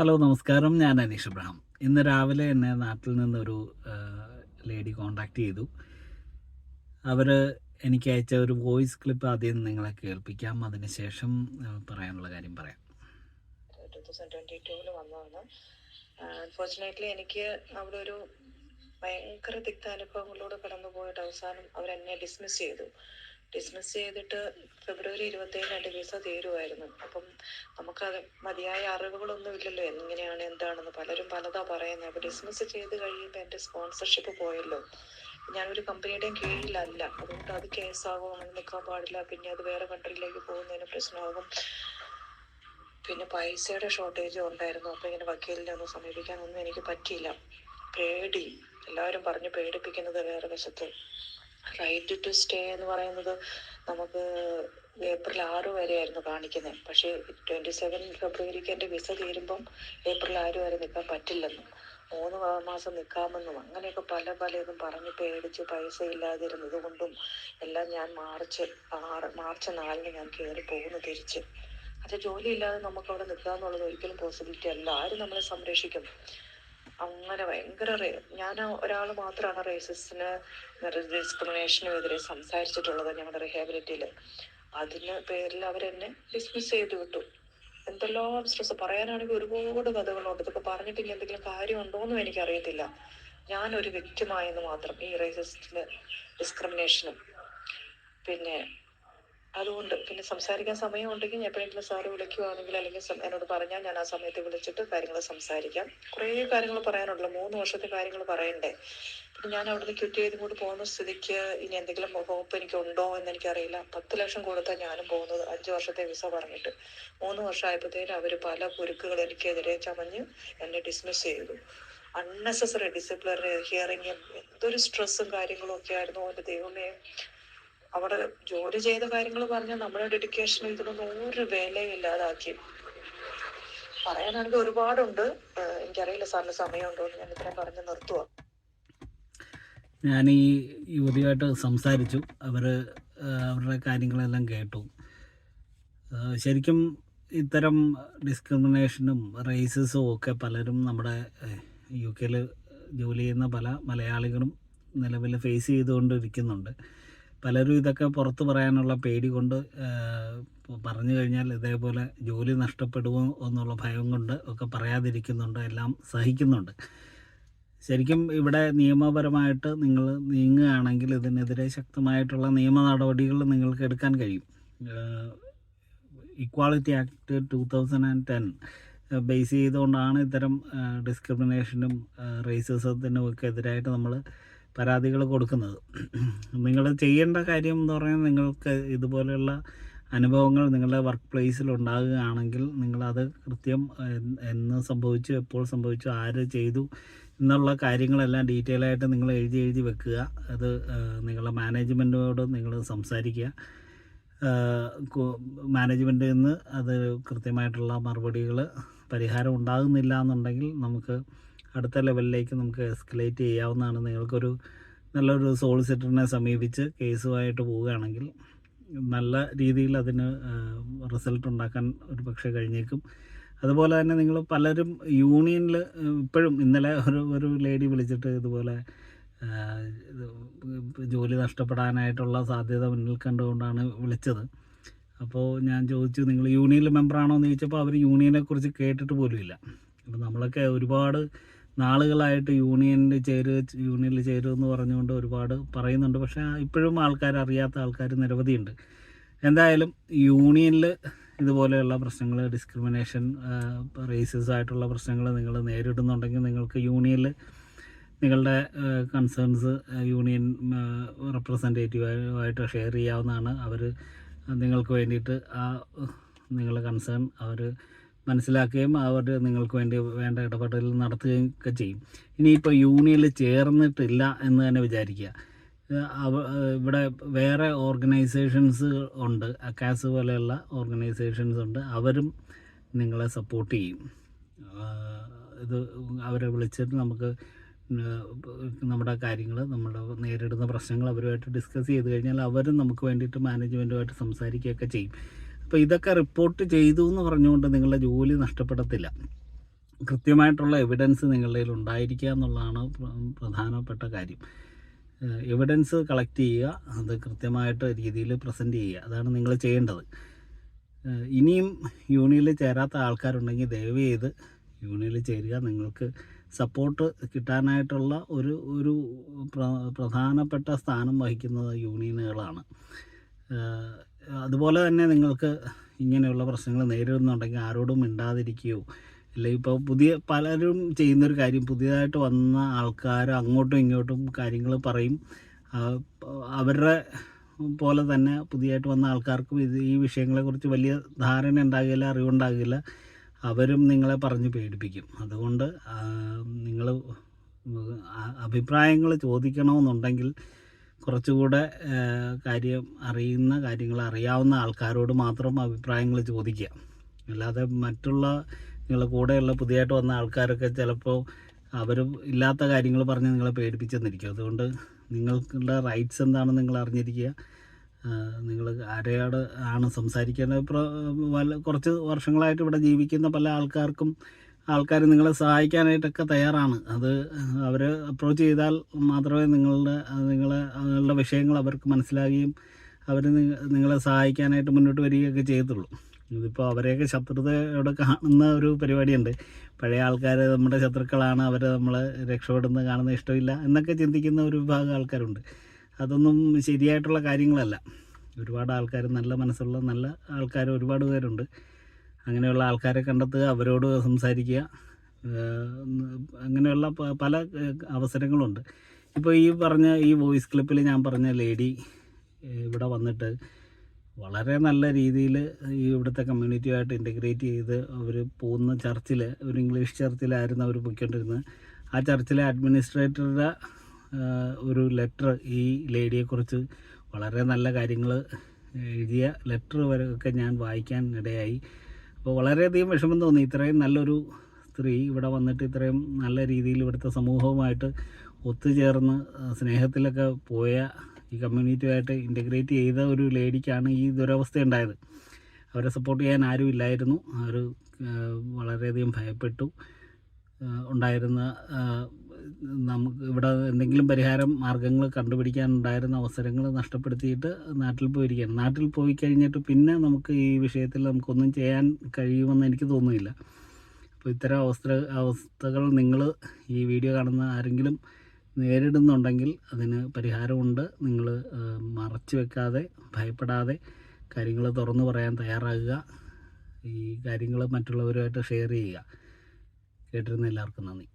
Hello നമസ്കാരം. ഞാൻ അനീഷ് ഇബ്രഹാം ഇന്ന് രാവിലെ എന്നെ നാട്ടിൽ നിന്നൊരു ലേഡി കോണ്ടാക്ട് ചെയ്തു. അവർ എനിക്ക് അയച്ച ഒരു വോയിസ് ക്ലിപ്പ് ആദ്യം നിങ്ങളെ കേൾപ്പിക്കാം. അതിനുശേഷം പറയാനുള്ള കാര്യം പറയാം. വന്നതാണ്. അൺഫോർച്ചുനേറ്റ്ലി എനിക്ക് അവിടെ ഒരു ഭയങ്കര തിക്ത അനുഭവങ്ങളിലൂടെ കടന്നുപോയിട്ട് അവസാനം അവരെന്നെ ഡിസ്മിസ് ചെയ്തു. ഡിസ്മിസ് ചെയ്തിട്ട് ഫെബ്രുവരി ഇരുപത്തേഴിന് രണ്ട് വിസ തീരുമായിരുന്നു അപ്പം നമുക്കത് മതിയായ അറിവുകളൊന്നും ഇല്ലല്ലോ എങ്ങനെയാണ് എന്താണെന്ന്. പലരും പലതാ പറയുന്നത് അപ്പോൾ ഡിസ്മിസ് ചെയ്ത് കഴിയുമ്പോൾ എന്റെ സ്പോൺസർഷിപ്പ് പോയല്ലോ. ഞാനൊരു കമ്പനിയുടെയും കീഴിലല്ല. അതുകൊണ്ട് അത് കേസാകും അങ്ങനെ നിൽക്കാൻ പാടില്ല. പിന്നെ അത് വേറെ കൺട്രിയിലേക്ക് പോകുന്നതിന് പ്രശ്നമാകും. പിന്നെ പൈസയുടെ ഷോർട്ടേജും ഉണ്ടായിരുന്നു. അപ്പൊ ഇങ്ങനെ വക്കീലിനെ ഒന്നും സമീപിക്കാനൊന്നും എനിക്ക് പറ്റിയില്ല. പേടി. എല്ലാവരും പറഞ്ഞു പേടിപ്പിക്കുന്നത് വേറെ വശത്ത്. റൈറ്റ് ടു സ്റ്റേ എന്ന് പറയുന്നത് നമുക്ക് ഏപ്രിൽ ആറ് വരെയായിരുന്നു കാണിക്കുന്നത് പക്ഷേ ട്വന്റി സെവൻ ഫെബ്രുവരിക്ക് എന്റെ വിസ തീരുമ്പം ഏപ്രിൽ ആറ് വരെ നിൽക്കാൻ പറ്റില്ലെന്നും മൂന്ന് മാസം നിൽക്കാമെന്നും അങ്ങനെയൊക്കെ പല പലതും പറഞ്ഞ് പേടിച്ച് പൈസ ഇല്ലാതിരുന്നത് കൊണ്ടും എല്ലാം ഞാൻ മാർച്ച് ആറ് മാർച്ച് നാലിന് ഞാൻ കയറി പോകുന്നു തിരിച്ച്. അത് ജോലിയില്ലാതെ നമുക്ക് അവിടെ നിൽക്കുക എന്നുള്ളത് ഒരിക്കലും പോസിബിലിറ്റി അല്ല. ആരും നമ്മളെ സംരക്ഷിക്കും. അങ്ങനെ ഭയങ്കര ഞാൻ ഒരാൾ മാത്രമാണ് റേസിന് ഡിസ്ക്രിമിനേഷനും എതിരെ സംസാരിച്ചിട്ടുള്ളത് ഞങ്ങളുടെ റിഹാബിലിറ്റിയിൽ അതിന് പേരിൽ അവരെന്നെ ഡിസ്മിസ് ചെയ്ത് വിട്ടു. എന്തെല്ലാം സ്ട്രെസ് പറയാനാണെങ്കിൽ ഒരുപാട് കഥകളുണ്ട്. ഇതൊക്കെ പറഞ്ഞിട്ട് ഇനി എന്തെങ്കിലും കാര്യമുണ്ടോയെന്നും എനിക്കറിയത്തില്ല. ഞാനൊരു വ്യക്തിമായെന്ന് മാത്രം ഈ റേസിസ്റ്റിന് ഡിസ്ക്രിമിനേഷനും പിന്നെ അതുകൊണ്ട് പിന്നെ സംസാരിക്കാൻ സമയം ഉണ്ടെങ്കിൽ എപ്പോഴെങ്കിലും സാറ് വിളിക്കുവാണെങ്കിൽ അല്ലെങ്കിൽ എന്നോട് പറഞ്ഞാൽ ഞാൻ ആ സമയത്ത് വിളിച്ചിട്ട് കാര്യങ്ങൾ സംസാരിക്കാം. കുറേ കാര്യങ്ങൾ പറയാനുണ്ടല്ലോ. മൂന്ന് വർഷത്തെ കാര്യങ്ങൾ പറയണ്ടേ. പിന്നെ ഞാൻ അവിടുന്ന് ക്വിറ്റ് ചെയ്ത് ഇങ്ങോട്ട് പോകുന്ന സ്ഥിതിക്ക് ഇനി എന്തെങ്കിലും ഹോപ്പ് എനിക്ക് ഉണ്ടോ എന്ന് എനിക്കറിയില്ല പത്ത് ലക്ഷം കൊടുത്താൽ ഞാനും പോകുന്നത്. അഞ്ച് വർഷത്തെ വിസ പറഞ്ഞിട്ട്. മൂന്ന് വർഷമായപ്പോഴത്തേനും അവർ പല കുരുക്കുകൾ എനിക്കെതിരെ ചമഞ്ഞ് എന്നെ ഡിസ്മിസ് ചെയ്തു. അൺനെസസറി ഡിസിപ്ലിനറി ഹിയറിങ്ങും എന്തൊരു സ്ട്രെസ്സും കാര്യങ്ങളും ഒക്കെ ആയിരുന്നു. എന്റെ ദൈവമേ. അവിടെ ജോലി ചെയ്ത കാര്യങ്ങൾ പറഞ്ഞ നമ്മുടെ ഡെഡിക്കേഷൻ ഇതിനൊന്നും ഒരു വിലയും ഇല്ലാതാക്കി. പറയാനാണെങ്കിൽ ഒരുപാടുണ്ട്. എനിക്കറിയില്ല സാറിന് സമയമുണ്ടോ എന്ന് ഞാൻ ഇത്രയും പറഞ്ഞ് നിർത്തുവാ. ഞാൻ ഈ യുവതിയായിട്ട് സംസാരിച്ചു. അവർ അവരുടെ കാര്യങ്ങളെല്ലാം കേട്ടു. ശരിക്കും ഇത്തരം ഡിസ്ക്രിമിനേഷനും റേസസും ഒക്കെ പലരും നമ്മുടെ യു കെയിൽ ജോലി ചെയ്യുന്ന പല മലയാളികളും നിലവിൽ ഫേസ് ചെയ്തുകൊണ്ടിരിക്കുന്നുണ്ട്. പലരും ഇതൊക്കെ പുറത്ത് പറയാനുള്ള പേടി കൊണ്ട് പറഞ്ഞു കഴിഞ്ഞാൽ ഇതേപോലെ ജോലി നഷ്ടപ്പെടുമോ എന്നുള്ള ഭയം കൊണ്ട് ഒക്കെ പറയാതിരിക്കുന്നുണ്ട് എല്ലാം സഹിക്കുന്നുണ്ട്. ശരിക്കും ഇവിടെ നിയമപരമായിട്ട് നിങ്ങൾ നീങ്ങുകയാണെങ്കിൽ ഇതിനെതിരെ ശക്തമായിട്ടുള്ള നിയമ നടപടികൾ നിങ്ങൾക്ക് എടുക്കാൻ കഴിയും. Equality act two thousand and ten base ചെയ്തുകൊണ്ടാണ് ഇത്തരം ഡിസ്ക്രിമിനേഷനും റേസിസത്തിനും ഒക്കെ എതിരായിട്ട് നമ്മൾ പരാതികൾ കൊടുക്കുന്നത്. നിങ്ങൾ ചെയ്യേണ്ട കാര്യം എന്ന് പറഞ്ഞാൽ നിങ്ങൾക്ക് ഇതുപോലെയുള്ള അനുഭവങ്ങൾ നിങ്ങളുടെ വർക്ക് പ്ലേസിൽ ഉണ്ടാകുകയാണെങ്കിൽ നിങ്ങളത് കൃത്യം എന്ന് സംഭവിച്ചു എപ്പോൾ സംഭവിച്ചു ആര് ചെയ്തു എന്നുള്ള കാര്യങ്ങളെല്ലാം ഡീറ്റെയിൽ ആയിട്ട് നിങ്ങൾ എഴുതി എഴുതി വെക്കുക. അത് നിങ്ങളുടെ മാനേജ്മെന്റോട് നിങ്ങൾ സംസാരിക്കുക. മാനേജ്മെന്റിൽ നിന്ന് അത് കൃത്യമായിട്ടുള്ള മറുപടികൾ പരിഹാരം ഉണ്ടാകുന്നില്ല എന്നുണ്ടെങ്കിൽ നമുക്ക് അടുത്ത ലെവലിലേക്ക് നമുക്ക് എസ്കലേറ്റ് ചെയ്യാവുന്നതാണ്. നിങ്ങൾക്കൊരു നല്ലൊരു സോളിസിറ്ററിനെ സമീപിച്ച് കേസുമായിട്ട് പോവുകയാണെങ്കിൽ നല്ല രീതിയിൽ അതിന് റിസൾട്ട് ഉണ്ടാക്കാൻ ഒരു പക്ഷേ കഴിഞ്ഞേക്കും. അതുപോലെ തന്നെ നിങ്ങൾ പലരും യൂണിയനിൽ ഇപ്പോഴും ഇന്നലെ ഒരു ഒരു ലേഡി വിളിച്ചിട്ട് ഇതുപോലെ ജോലി നഷ്ടപ്പെടാനായിട്ടുള്ള സാധ്യത മുന്നിൽ കണ്ടുകൊണ്ടാണ് വിളിച്ചത്. അപ്പോൾ ഞാൻ ചോദിച്ചു നിങ്ങൾ യൂണിയനിൽ മെമ്പറാണോ എന്ന് ചോദിച്ചപ്പോൾ അവർ യൂണിയനെക്കുറിച്ച് കേട്ടിട്ട് പോലുമില്ല. അപ്പോൾ നമ്മളൊക്കെ ഒരുപാട് നാളുകളായിട്ട് യൂണിയനിൽ ചേരുക യൂണിയനിൽ ചേരുക എന്ന് പറഞ്ഞുകൊണ്ട് ഒരുപാട് പറയുന്നുണ്ട്. പക്ഷേ ഇപ്പോഴും ആൾക്കാർ അറിയാത്ത ആൾക്കാർ നിരവധിയുണ്ട്. എന്തായാലും യൂണിയനിൽ ഇതുപോലെയുള്ള പ്രശ്നങ്ങൾ ഡിസ്ക്രിമിനേഷൻ റേസസ് ആയിട്ടുള്ള പ്രശ്നങ്ങൾ നിങ്ങൾ നേരിടുന്നുണ്ടെങ്കിൽ നിങ്ങൾക്ക് യൂണിയനിൽ നിങ്ങളുടെ കൺസേൺസ് യൂണിയൻ റെപ്രസെന്റേറ്റീവായിട്ട് ഷെയർ ചെയ്യാവുന്നതാണ് അവർ നിങ്ങൾക്ക് വേണ്ടിയിട്ട് ആ നിങ്ങളുടെ കൺസേൺ അവർ മനസ്സിലാക്കുകയും അവർ നിങ്ങൾക്ക് വേണ്ടി വേണ്ട ഇടപെടൽ നടത്തുകയും ഒക്കെ ചെയ്യും. ഇനിയിപ്പോൾ യൂണിയനിൽ ചേർന്നിട്ടില്ല എന്ന് തന്നെ വിചാരിക്കുക. ഇവിടെ വേറെ ഓർഗനൈസേഷൻസ് ഉണ്ട്. അക്കാസ് പോലെയുള്ള ഓർഗനൈസേഷൻസ് ഉണ്ട്. അവരും നിങ്ങളെ സപ്പോർട്ട് ചെയ്യും. ഇത് അവരെ വിളിച്ചിട്ട് നമുക്ക് നമ്മുടെ കാര്യങ്ങൾ നമ്മുടെ നേരിടുന്ന പ്രശ്നങ്ങൾ അവരുമായിട്ട് ഡിസ്കസ് ചെയ്ത് കഴിഞ്ഞാൽ അവരും നമുക്ക് വേണ്ടിയിട്ട് മാനേജ്മെന്റുമായിട്ട് സംസാരിക്കുകയൊക്കെ ചെയ്യും. അപ്പോൾ ഇതൊക്കെ റിപ്പോർട്ട് ചെയ്തു എന്ന് പറഞ്ഞുകൊണ്ട് നിങ്ങളുടെ ജോലി നഷ്ടപ്പെടത്തില്ല. കൃത്യമായിട്ടുള്ള എവിഡൻസ് നിങ്ങളുടെ കയ്യിൽ ഉണ്ടായിരിക്കുക എന്നുള്ളതാണ് പ്രധാനപ്പെട്ട കാര്യം. എവിഡൻസ് കളക്ട് ചെയ്യുക അത് കൃത്യമായിട്ട് രീതിയിൽ പ്രസന്റ് ചെയ്യുക. അതാണ് നിങ്ങൾ ചെയ്യേണ്ടത്. ഇനിയും യൂണിയനിൽ ചേരാത്ത ആൾക്കാരുണ്ടെങ്കിൽ ദയവ് ചെയ്ത് യൂണിയനിൽ ചേരുക. നിങ്ങൾക്ക് സപ്പോർട്ട് കിട്ടാനായിട്ടുള്ള ഒരു ഒരു പ്ര- പ്രധാനപ്പെട്ട സ്ഥാനം വഹിക്കുന്നത് യൂണിയനുകളാണ്. അതുപോലെ തന്നെ നിങ്ങൾക്ക് ഇങ്ങനെയുള്ള പ്രശ്നങ്ങൾ നേരിടുന്നുണ്ടെങ്കിൽ ആരോടും മിണ്ടാതിരിക്കുകയോ അല്ലെങ്കിൽ ഇപ്പോൾ പുതിയ പലരും ചെയ്യുന്നൊരു കാര്യം പുതിയതായിട്ട് വന്ന ആൾക്കാർ അങ്ങോട്ടും ഇങ്ങോട്ടും കാര്യങ്ങൾ പറയും. അവരുടെ പോലെ തന്നെ പുതിയതായിട്ട് വന്ന ആൾക്കാർക്കും ഇത് ഈ വിഷയങ്ങളെക്കുറിച്ച് വലിയ ധാരണ ഉണ്ടാകില്ല അറിവുണ്ടാകില്ല. അവരും നിങ്ങളെ പറഞ്ഞ് പേടിപ്പിക്കും. അതുകൊണ്ട് നിങ്ങൾ അഭിപ്രായങ്ങൾ ചോദിക്കണമെന്നുണ്ടെങ്കിൽ കുറച്ചുകൂടെ കാര്യം അറിയുന്ന കാര്യങ്ങൾ അറിയാവുന്ന ആൾക്കാരോട് മാത്രം അഭിപ്രായങ്ങൾ ചോദിക്കുക. അല്ലാതെ മറ്റുള്ള നിങ്ങളുടെ കൂടെയുള്ള പുതിയതായിട്ട് വന്ന ആൾക്കാരൊക്കെ ചിലപ്പോൾ അവർ ഇല്ലാത്ത കാര്യങ്ങൾ പറഞ്ഞ് നിങ്ങളെ പേടിപ്പിച്ചെന്നിരിക്കും. അതുകൊണ്ട് നിങ്ങളുടെ റൈറ്റ്സ് എന്താണെന്ന് നിങ്ങൾ അറിഞ്ഞിരിക്കുക. നിങ്ങൾ ആരെയോട് ആണ് സംസാരിക്കേണ്ടത് കുറച്ച് വർഷങ്ങളായിട്ട് ഇവിടെ ജീവിക്കുന്ന പല ആൾക്കാർക്കും ആൾക്കാർ നിങ്ങളെ സഹായിക്കാനായിട്ടൊക്കെ തയ്യാറാണ്. അത് അവർ അപ്രോച്ച് ചെയ്താൽ മാത്രമേ നിങ്ങളുടെ നിങ്ങളെ നിങ്ങളുടെ വിഷയങ്ങൾ അവർക്ക് മനസ്സിലാകുകയും അവർ നിങ്ങളെ സഹായിക്കാനായിട്ട് മുന്നോട്ട് വരികയൊക്കെ ചെയ്യത്തുള്ളൂ. ഇതിപ്പോൾ അവരെയൊക്കെ ശത്രുതയോടെ കാണുന്ന ഒരു പരിപാടിയുണ്ട്. പഴയ ആൾക്കാർ നമ്മുടെ ശത്രുക്കളാണ് അവരെ നമ്മൾ രക്ഷപ്പെടുന്നത് കാണുന്ന ഇഷ്ടമില്ല എന്നൊക്കെ ചിന്തിക്കുന്ന ഒരു വിഭാഗം ആൾക്കാരുണ്ട്. അതൊന്നും ശരിയായിട്ടുള്ള കാര്യങ്ങളല്ല. ഒരുപാട് ആൾക്കാർ നല്ല മനസ്സുള്ള നല്ല ആൾക്കാർ ഒരുപാട് പേരുണ്ട്. അങ്ങനെയുള്ള ആൾക്കാരെ കണ്ടെത്തുക അവരോട് സംസാരിക്കുക അങ്ങനെയുള്ള പല അവസരങ്ങളുണ്ട്. ഇപ്പോൾ ഈ പറഞ്ഞ ഈ വോയിസ് ക്ലിപ്പിൽ ഞാൻ പറഞ്ഞ ലേഡി ഇവിടെ വന്നിട്ട് വളരെ നല്ല രീതിയിൽ ഈ ഇവിടുത്തെ കമ്മ്യൂണിറ്റിയുമായിട്ട് ഇന്റഗ്രേറ്റ് ചെയ്ത് അവർ പോകുന്ന ചർച്ചിൽ ഒരു ഇംഗ്ലീഷ് ചർച്ചിലായിരുന്നു അവർ പോയിക്കൊണ്ടിരുന്നത്. ആ ചർച്ചിലെ അഡ്മിനിസ്ട്രേറ്ററുടെ ഒരു ലെറ്റർ ഈ ലേഡിയെക്കുറിച്ച് വളരെ നല്ല കാര്യങ്ങൾ എഴുതിയ ലെറ്റർ വരെ ഒക്കെ ഞാൻ വായിക്കാൻ ഇടയായി. അപ്പോൾ വളരെയധികം വിഷമം തോന്നി. ഇത്രയും നല്ലൊരു സ്ത്രീ ഇവിടെ വന്നിട്ട് ഇത്രയും നല്ല രീതിയിൽ ഇവിടുത്തെ സമൂഹവുമായിട്ട് ഒത്തുചേർന്ന് സ്നേഹത്തിലൊക്കെ പോയ ഈ കമ്മ്യൂണിറ്റിയുമായിട്ട് ഇന്റഗ്രേറ്റ് ചെയ്ത ഒരു ലേഡിക്കാണ് ഈ ദുരവസ്ഥ ഉണ്ടായത് അവരെ സപ്പോർട്ട് ചെയ്യാൻ ആരും ഇല്ലായിരുന്നു. അവർ വളരെയധികം ഭയപ്പെട്ടു ഉണ്ടായിരുന്ന നമുക്ക് ഇവിടെ എന്തെങ്കിലും പരിഹാരം മാർഗങ്ങൾ കണ്ടുപിടിക്കാനുണ്ടായിരുന്ന അവസരങ്ങൾ നഷ്ടപ്പെടുത്തിയിട്ട് നാട്ടിൽ പോയിരിക്കുകയാണ്. നാട്ടിൽ പോയി കഴിഞ്ഞിട്ട് പിന്നെ നമുക്ക് ഈ വിഷയത്തിൽ നമുക്കൊന്നും ചെയ്യാൻ കഴിയുമെന്ന് എനിക്ക് തോന്നുന്നില്ല. അപ്പോൾ ഇത്തരം അവസ്ഥ അവസ്ഥകൾ നിങ്ങൾ ഈ വീഡിയോ കാണുന്ന ആരെങ്കിലും നേരിടുന്നുണ്ടെങ്കിൽ അതിന് പരിഹാരമുണ്ട്. നിങ്ങൾ മറച്ചു വെക്കാതെ ഭയപ്പെടാതെ കാര്യങ്ങൾ തുറന്നു പറയാൻ തയ്യാറാകുക. ഈ കാര്യങ്ങൾ മറ്റുള്ളവരുമായിട്ട് ഷെയർ ചെയ്യുക. കേട്ടിരുന്ന എല്ലാവർക്കും നന്ദി.